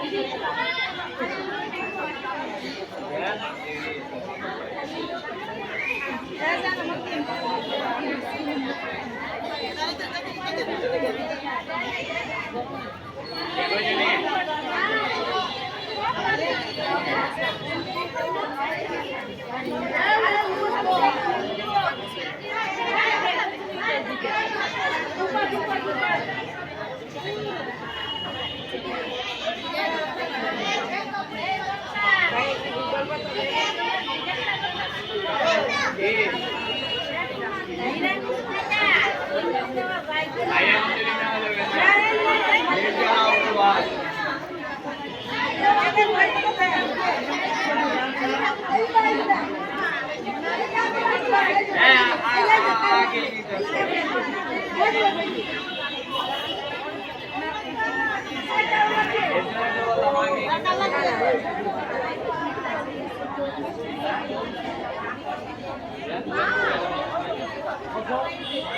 সময় দাঁড়ান দাঁড়ান দাঁড়ান গান্ধী জল দিব তোমাকে হ্যাঁ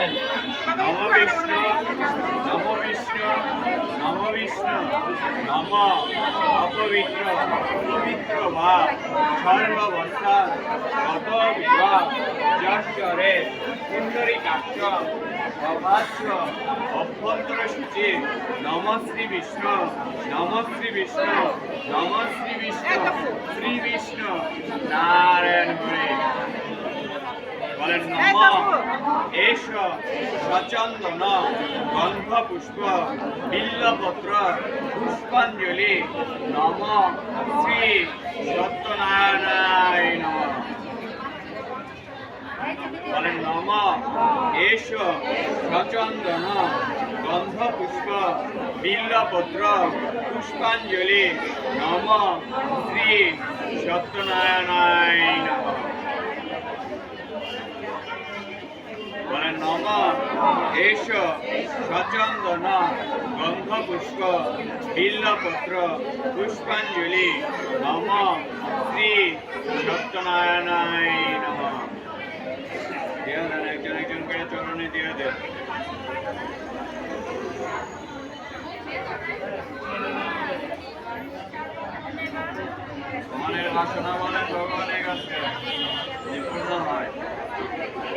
নম বিষ্ণু নম বিষ্ণু নম বিষ্ণু নম অপবিত্র পবিত্র বা সর্ববস্থান কত বিবাহ যশ্বরে সুন্দরী কাক্ষ অভাস্য অভ্যন্তর সূচি নম শ্রী বিষ্ণু নম শ্রী বিষ্ণু নম শ্রী বিষ্ণু শ্রী বিষ্ণু নারায়ণ বলেন নম। এস সচন্দন গন্ধ পুষ্প বিল্লপত্র পুষ্পাঞ্জলি নম শ্রী সত্যনারায়ণায় নম বলেন নম। এস সচন্দন গন্ধ পুষ্প বিল্লপত্র পুষ্পাঞ্জলি নম শ্রী সত্যনারায়ণায় নম। এস সচন্দন গন্ধ পুষ্প বিল্লপত্র পুষ্পাঞ্জলি। নম শ্রী সত্যনারায়ণায় নম। দিয়ে একজন একজন চরণে দিয়ে দেন মনের বাসনা মনে ভগবানের কাছে নিপুণ হয় সবার মনের বাসনা বলেন